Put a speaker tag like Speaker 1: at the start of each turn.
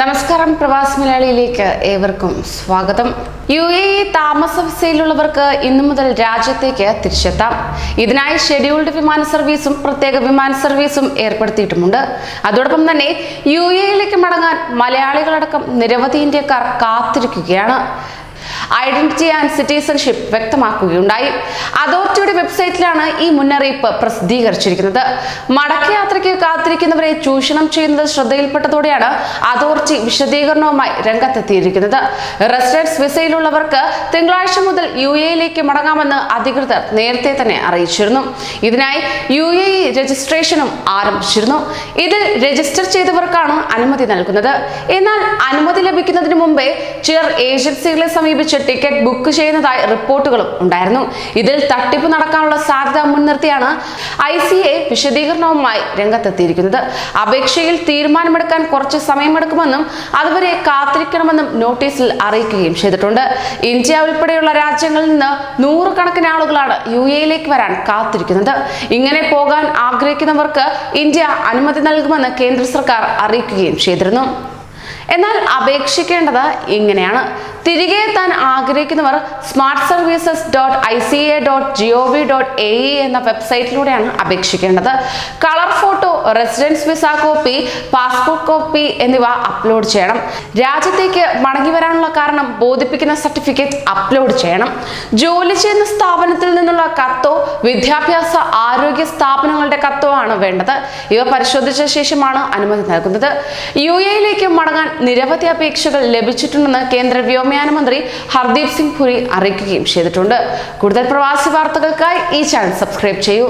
Speaker 1: നമസ്കാരം പ്രവാസ് മലയാളിയിലേക്ക് ഏവർക്കും സ്വാഗതം. യു എ ഇ താമസ വിസയിലുള്ളവർക്ക് ഇന്നു മുതൽ രാജ്യത്തേക്ക് തിരിച്ചെത്താം. ഇതിനായി ഷെഡ്യൂൾഡ് വിമാന സർവീസും പ്രത്യേക വിമാന സർവീസും ഏർപ്പെടുത്തിയിട്ടുമുണ്ട്. അതോടൊപ്പം തന്നെ യു എയിലേക്ക് മടങ്ങാൻ മലയാളികളടക്കം നിരവധി ഇന്ത്യക്കാർ കാത്തിരിക്കുകയാണ്. ഐഡന്റിറ്റി ആൻഡ് സിറ്റിസൺഷിപ്പ് വ്യക്തമാക്കുകയുണ്ടായി. അതോറിറ്റിയുടെ വെബ്സൈറ്റിലാണ് ഈ മുന്നറിയിപ്പ് പ്രസിദ്ധീകരിച്ചിരിക്കുന്നത്. മടക്കയാത്രയ്ക്ക് കാത്തിരിക്കുന്നവരെ ചൂഷണം ചെയ്യുന്നത് ശ്രദ്ധയിൽപ്പെട്ടതോടെയാണ് അതോറിറ്റി വിശദീകരണവുമായി രംഗത്തെത്തിയിരിക്കുന്നത്. റെസിഡൻസ് വിസയിലുള്ളവർക്ക് തിങ്കളാഴ്ച മുതൽ യു എയിലേക്ക് മടങ്ങാമെന്ന് അധികൃതർ നേരത്തെ തന്നെ അറിയിച്ചിരുന്നു. ഇതിനായി യു എ രജിസ്ട്രേഷനും ആരംഭിച്ചിരുന്നു. ഇതിൽ രജിസ്റ്റർ ചെയ്തവർക്കാണ് അനുമതി നൽകുന്നത്. എന്നാൽ അനുമതി ലഭിക്കുന്നതിന് മുമ്പേ ചിലർ ഏജൻസികളെ സമീപിച്ച് ടിക്കറ്റ് ബുക്ക് ചെയ്യുന്നതായി റിപ്പോർട്ടുകളും ഉണ്ടായിരുന്നു. ഇതിൽ തട്ടിപ്പ് നടക്കാനുള്ള സാധ്യത മുൻനിർത്തിയാണ് ഐ സി എ വിശദീകരണവുമായി രംഗത്തെത്തിയിരിക്കുന്നത്. അപേക്ഷയിൽ തീരുമാനമെടുക്കാൻ കുറച്ച് സമയമെടുക്കുമെന്നും അതുവരെ കാത്തിരിക്കണമെന്നും നോട്ടീസിൽ അറിയിക്കുകയും ചെയ്തിട്ടുണ്ട്. ഇന്ത്യ ഉൾപ്പെടെയുള്ള രാജ്യങ്ങളിൽ നിന്ന് നൂറുകണക്കിന് ആളുകളാണ് യു എയിലേക്ക് വരാൻ കാത്തിരിക്കുന്നത്. ഇങ്ങനെ പോകാൻ ആഗ്രഹിക്കുന്നവർക്ക് ഇന്ത്യ അനുമതി നൽകുമെന്ന് കേന്ദ്ര സർക്കാർ അറിയിക്കുകയും ചെയ്തിരുന്നു. എന്നാൽ അപേക്ഷിക്കേണ്ടത് ഇങ്ങനെയാണ്. തിരികെ എത്താൻ ആഗ്രഹിക്കുന്നവർ smart services dot I C A dot G O V dot A E എന്ന വെബ്സൈറ്റിലൂടെയാണ് അപേക്ഷിക്കേണ്ടത്. Colour photo residence visa copy passport copy എന്നിവ അപ്ലോഡ് ചെയ്യണം. രാജ്യത്തേക്ക് മടങ്ങി വരാനുള്ള കാരണം ബോധിപ്പിക്കുന്ന സർട്ടിഫിക്കറ്റ് അപ്ലോഡ് ചെയ്യണം. ജോലി ചെയ്യുന്ന സ്ഥാപനത്തിൽ നിന്നുള്ള കത്തോ വിദ്യാഭ്യാസ ആരോഗ്യ സ്ഥാപനങ്ങളുടെ കത്തോ ആണ് വേണ്ടത്. ഇവ പരിശോധിച്ച ശേഷമാണ് അനുമതി നൽകുന്നത്. യു എയിലേക്ക് മടങ്ങാൻ നിരവധി അപേക്ഷകൾ ലഭിച്ചിട്ടുണ്ടെന്ന് കേന്ദ്ര വ്യോമയാന മന്ത്രി ഹർദീപ് സിംഗ് പുരി അറിയിക്കുകയും ചെയ്തിട്ടുണ്ട്. കൂടുതൽ പ്രവാസി വാർത്തകൾക്കായി ഈ ചാനൽ സബ്സ്ക്രൈബ് ചെയ്യൂ.